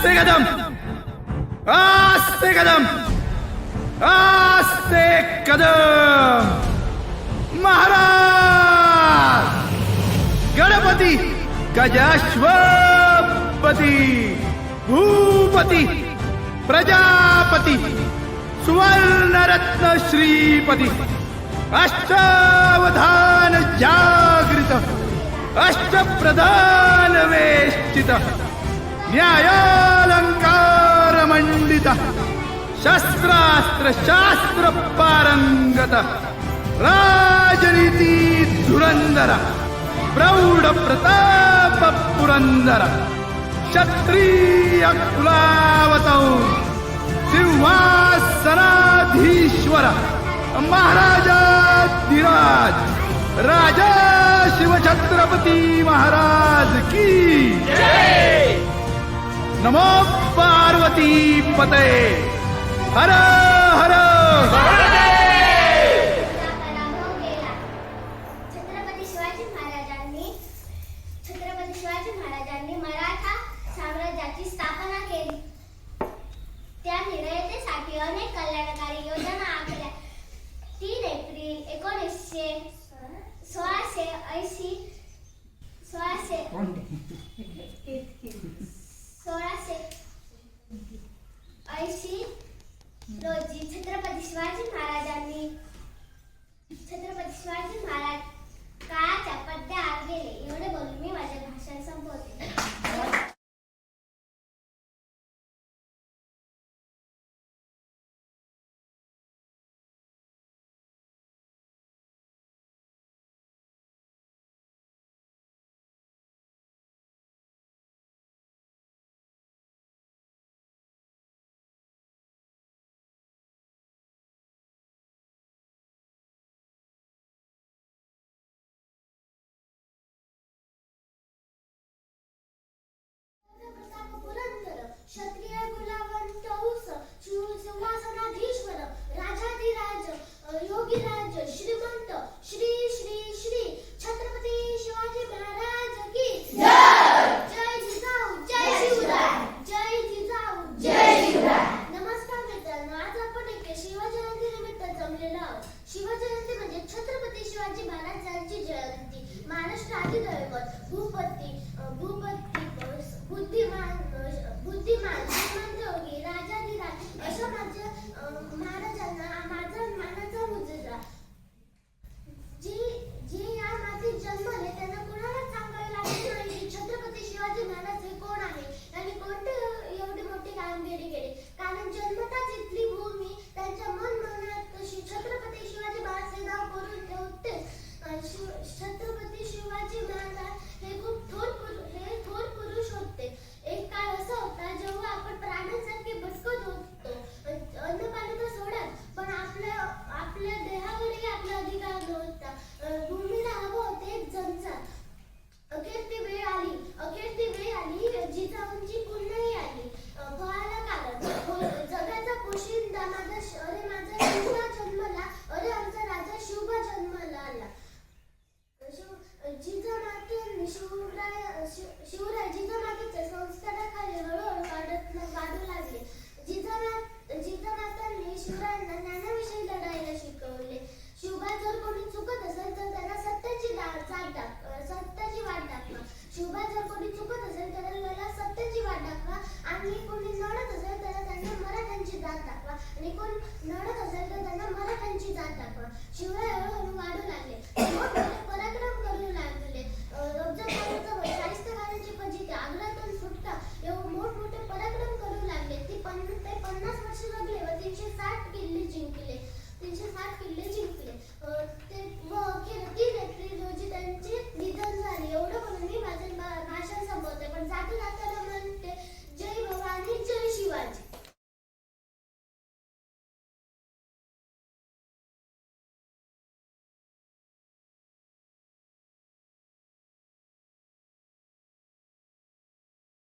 आस्ते कदम आस्ते कदम आस्ते कदम महाराज गणपती गजाश्वपती भूपती प्रजापती सुवर्णरत्न श्रीपती अष्टावधान जागृत अष्टप्रधान वेष्टित न्यायालंकार मंडित शस्त्रास्त्र राजनीति पारंगत राजनीती धुरंदर प्रौढ क्षत्रिय कुलावतौ सिंहासनाधीश्वर महाराजाधिराज राजा शिवछत्रपती महाराज की नमो पार्वती पते हर हर. छत्रपती शिवाजी महाराजांनी छत्रपती शिवाजी महाराजांनी मराठा साम्राज्याची स्थापना केली. त्या अनेक कल्याणकारी योजना आखल्या. तीन एप्रिल एकोणीसशे सोळाशे ऐंशी सोळाशे सोळाशे. ऐंशी. रोजी छत्रपती शिवाजी महाराजांनी छत्रपती शिवाजी महाराज काळाच्या पडद्याआड गेले. एवढे बोलून मी माझ्या शिवाजी महाराजांची जयंती महाराष्ट्राची दैवत भूपती भूप शिवराय शिवराय जिजामाताच्या संस्काराखाली हळूहळू वाढत वाढू लागले जिजामात जिजामातांनी शिवरायांना ज्ञानाविषयी लढायला शिकवले. शिवबा जर कोणी चुकत असेल तर त्यांना